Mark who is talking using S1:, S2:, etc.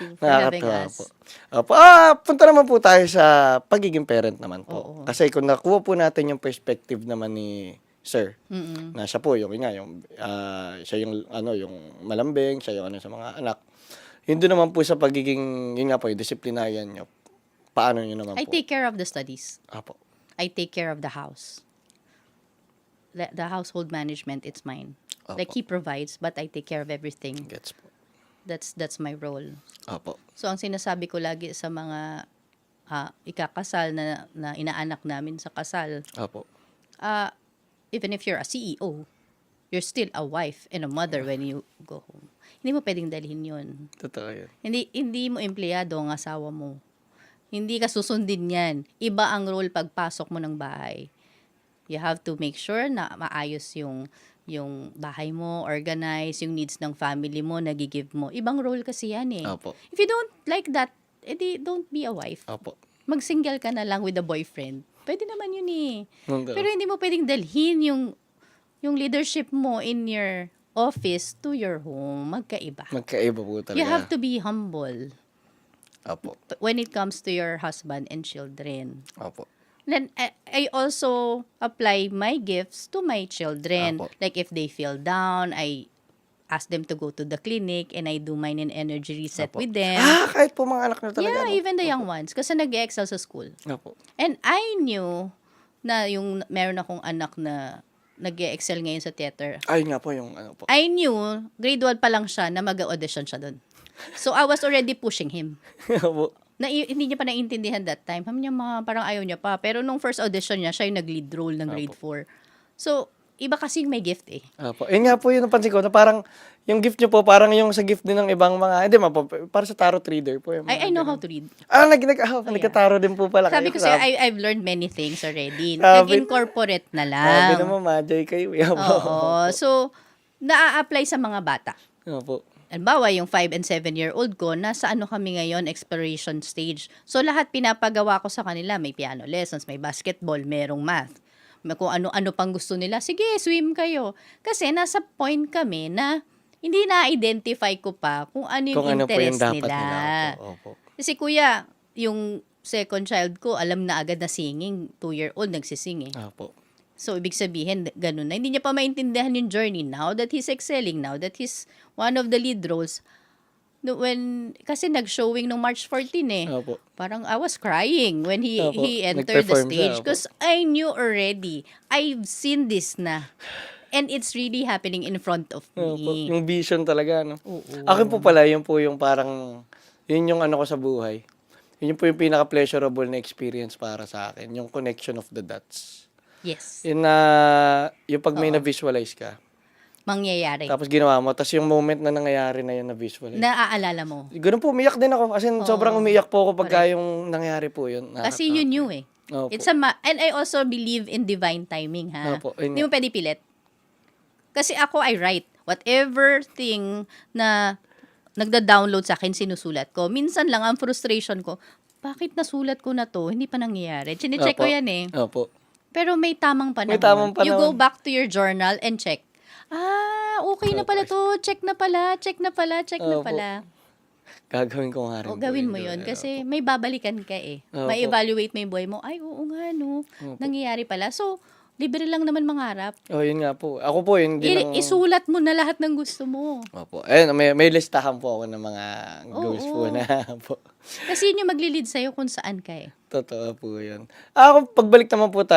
S1: you for having us.
S2: po. Opo. Ah, punta naman po tayo sa pagiging parent naman po.
S1: Oo.
S2: Kasi kung nakuha po natin yung perspective naman ni Sir,
S1: Mm-mm.
S2: na siya po yung yun nga yung ah, siya yung ano yung malambing, siya yung ano sa mga anak. Yun doon naman po sa pagiging yun nga po yung disciplinarian niyo. Paano niyo naman
S1: I
S2: po?
S1: take care of the studies.
S2: Apo.
S1: I take care of the house. The, the household management, it's mine. Like
S2: Opo.
S1: he provides, but I take care of everything.
S2: Gets po.
S1: That's that's my role.
S2: Apo.
S1: So ang sinasabi ko lagi sa mga ah, ikakasal na, na inaanak namin sa kasal,
S2: Apo.
S1: uh, even if you're a CEO, you're still a wife and a mother when you go home. Hindi mo pwedeng dalhin yun.
S2: Totoo yun.
S1: Hindi, hindi mo empleyado ang asawa mo. Hindi ka susundin yan. Iba ang role pagpasok mo ng bahay. You have to make sure na maayos yung yung bahay mo, organize, yung needs ng family mo, nagigive mo. Ibang role kasi yan eh.
S2: Apo.
S1: If you don't like that, edi don't be a wife.
S2: Apo.
S1: Mag-single ka na lang with a boyfriend. Pwede naman yun eh.
S2: Nandun.
S1: Pero hindi mo pwedeng dalhin yung yung leadership mo in your office to your home. Magkaiba.
S2: Magkaiba po talaga.
S1: You have to be humble
S2: Apo.
S1: when it comes to your husband and children.
S2: Apo.
S1: Then I, I also apply my gifts to my children.
S2: Apo.
S1: Like if they feel down, I ask them to go to the clinic and I do mind and energy reset
S2: Apo.
S1: with them.
S2: Ah, kahit po mga anak na talaga.
S1: yeah,
S2: no?
S1: even the young ones. Kasi nag-excel sa school.
S2: Apo.
S1: And I knew na yung meron akong anak na nag-excel ngayon sa theater.
S2: Ayun nga po yung ano po.
S1: I knew, grade 1 pa lang siya na mag-audition siya doon. So I was already pushing him. Na, hindi niya pa naiintindihan that time. Sabi niya, mga parang ayaw niya pa. Pero nung first audition niya, siya yung nag-lead role ng grade 4. So, iba kasi may gift eh.
S2: Apo. Yun nga po yung napansin ko na parang yung gift nyo po parang yung sa gift din ng ibang mga, hindi ma po, para sa tarot reader po. Yung
S1: I, I
S2: mga
S1: know
S2: ganun.
S1: how to read.
S2: Ah, nag, nag, ah, nagkataro din po pala
S1: Sabi
S2: kayo.
S1: ko sa'yo, I, I've learned many things already.
S2: Sabi-
S1: Nag-incorporate na
S2: Sabi
S1: lang.
S2: naman, majay kayo. eh. Apo.
S1: Oo. So, naa-apply sa mga bata.
S2: Apo.
S1: Halimbawa, yung 5 and 7-year-old ko, nasa ano kami ngayon, exploration stage. So, lahat pinapagawa ko sa kanila. May piano lessons, may basketball, merong math. May kung ano-ano pang gusto nila, sige, swim kayo. Kasi nasa point kami na hindi na-identify ko pa kung ano yung
S2: Kung ano yung
S1: interest
S2: dapat
S1: nila.
S2: nila. Opo. Opo.
S1: Kasi kuya, yung second child ko, alam na agad na singing. Two-year-old, nagsising eh.
S2: Opo.
S1: So, ibig sabihin, ganun na. Hindi niya pa maintindihan yung journey now that he's excelling, now that he's one of the lead roles. No, when, kasi nag-showing nung March 14 eh.
S2: Opo.
S1: Parang I was crying when he
S2: Opo.
S1: he entered the stage
S2: opo.
S1: because I knew already. I've seen this na. And it's really happening in front of
S2: Opo.
S1: me.
S2: Yung vision talaga, no?
S1: Oo.
S2: Akin po pala, yun po yung parang, yun yung ano ko sa buhay. Yun po yung pinaka-pleasurable na experience para sa akin. Yung connection of the dots.
S1: Yes.
S2: Yun na, yung pag may
S1: Oo.
S2: na-visualize ka,
S1: Mangyayari.
S2: tapos ginawa mo, tapos yung moment na nangyayari na yun na-visualize.
S1: Naaalala mo.
S2: Ganun po, umiyak din ako. Kasi sobrang umiyak po ako pagka yung nangyari po yun.
S1: Kasi you knew eh.
S2: Opo.
S1: It's a ma- and I also believe in divine timing ha.
S2: Opo,
S1: Hindi mo pwede pilit. Kasi ako I write whatever thing na nagda-download sa akin sinusulat ko. Minsan lang ang frustration ko, bakit nasulat ko na to? Hindi pa nangyayari. Chinecheck ko
S2: Opo.
S1: yan eh.
S2: Opo.
S1: Pero may tamang panahon.
S2: May tamang
S1: You go
S2: panahon.
S1: back to your journal and check. Ah, okay na pala to. Check na pala, check na pala, check na
S2: Opo.
S1: pala.
S2: Gagawin ko nga rin
S1: O,
S2: po
S1: gawin mo yun.
S2: Opo.
S1: Kasi may babalikan ka eh.
S2: Opo.
S1: May evaluate mo yung buhay mo. Ay, oo nga, no. Nangyayari pala. So, libre lang naman mangarap.
S2: Oh, yun nga po. Ako po, yun din
S1: I-
S2: ang...
S1: isulat mo na lahat ng gusto mo.
S2: Opo. Ayun, may, may listahan po ako ng mga goals
S1: Oo.
S2: po na po.
S1: Kasi yun yung maglilid sa'yo kung saan ka eh.
S2: Totoo po yun. Ako, pagbalik naman po tayo,